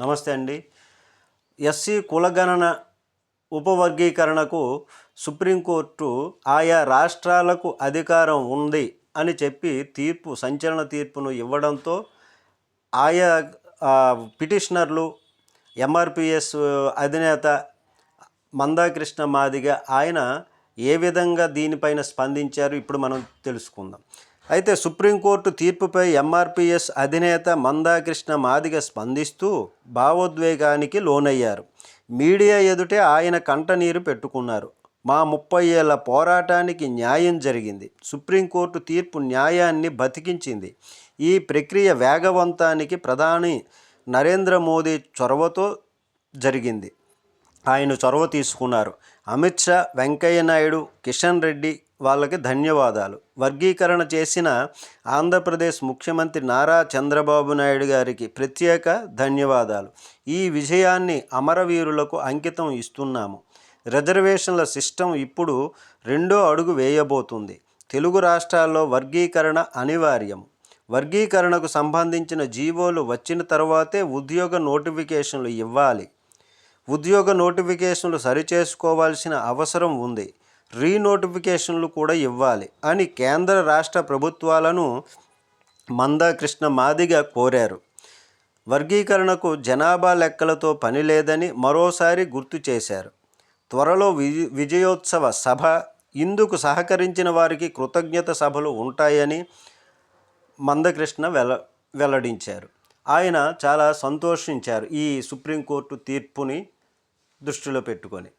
నమస్తే అండి. ఎస్సీ కులగణన ఉపవర్గీకరణకు సుప్రీంకోర్టు ఆయా రాష్ట్రాలకు అధికారం ఉంది అని చెప్పి తీర్పు సంచలన తీర్పును ఇవ్వడంతో ఆయా పిటిషనర్లు ఎంఆర్పిఎస్ అధినేత మందాకృష్ణ మాదిగ ఆయన ఏ విధంగా దీనిపైన స్పందించారు ఇప్పుడు మనం తెలుసుకుందాం. అయితే సుప్రీంకోర్టు తీర్పుపై ఎంఆర్పిఎస్ అధినేత మందాకృష్ణ మాదిగ స్పందిస్తూ భావోద్వేగానికి లోనయ్యారు. మీడియా ఎదుటే ఆయన కంటనీరు పెట్టుకున్నారు. మా ముప్పై ఏళ్ళ పోరాటానికి న్యాయం జరిగింది. సుప్రీంకోర్టు తీర్పు న్యాయాన్ని బతికించింది. ఈ ప్రక్రియ వేగవంతానికి ప్రధాని నరేంద్ర మోదీ చొరవతో జరిగింది. ఆయన చొరవ తీసుకున్నారు. అమిత్ షా వెంకయ్య నాయుడు కిషన్ రెడ్డి వాళ్ళకి ధన్యవాదాలు. వర్గీకరణ చేసిన ఆంధ్రప్రదేశ్ ముఖ్యమంత్రి నారా చంద్రబాబు నాయుడు గారికి ప్రత్యేక ధన్యవాదాలు. ఈ విజయాన్ని అమరవీరులకు అంకితం ఇస్తున్నాము. రిజర్వేషన్ల సిస్టమ్ ఇప్పుడు రెండో అడుగు వేయబోతుంది. తెలుగు రాష్ట్రాల్లో వర్గీకరణ అనివార్యం. వర్గీకరణకు సంబంధించిన జీవోలు వచ్చిన తర్వాతే ఉద్యోగ నోటిఫికేషన్లు ఇవ్వాలి. ఉద్యోగ నోటిఫికేషన్లు సరిచేసుకోవాల్సిన అవసరం ఉంది. రీనోటిఫికేషన్లు కూడా ఇవ్వాలి అని కేంద్ర రాష్ట్ర ప్రభుత్వాలను మందాకృష్ణ మాదిగ కోరారు. వర్గీకరణకు జనాభా లెక్కలతో పని లేదని మరోసారి గుర్తు చేశారు. త్వరలో విజ విజయోత్సవ సభ ఇందుకు సహకరించిన వారికి కృతజ్ఞత సభలు ఉంటాయని మందకృష్ణ వెల వెల్లడించారు. ఆయన చాలా సంతోషించారు ఈ సుప్రీంకోర్టు తీర్పుని దృష్టిలో పెట్టుకొని.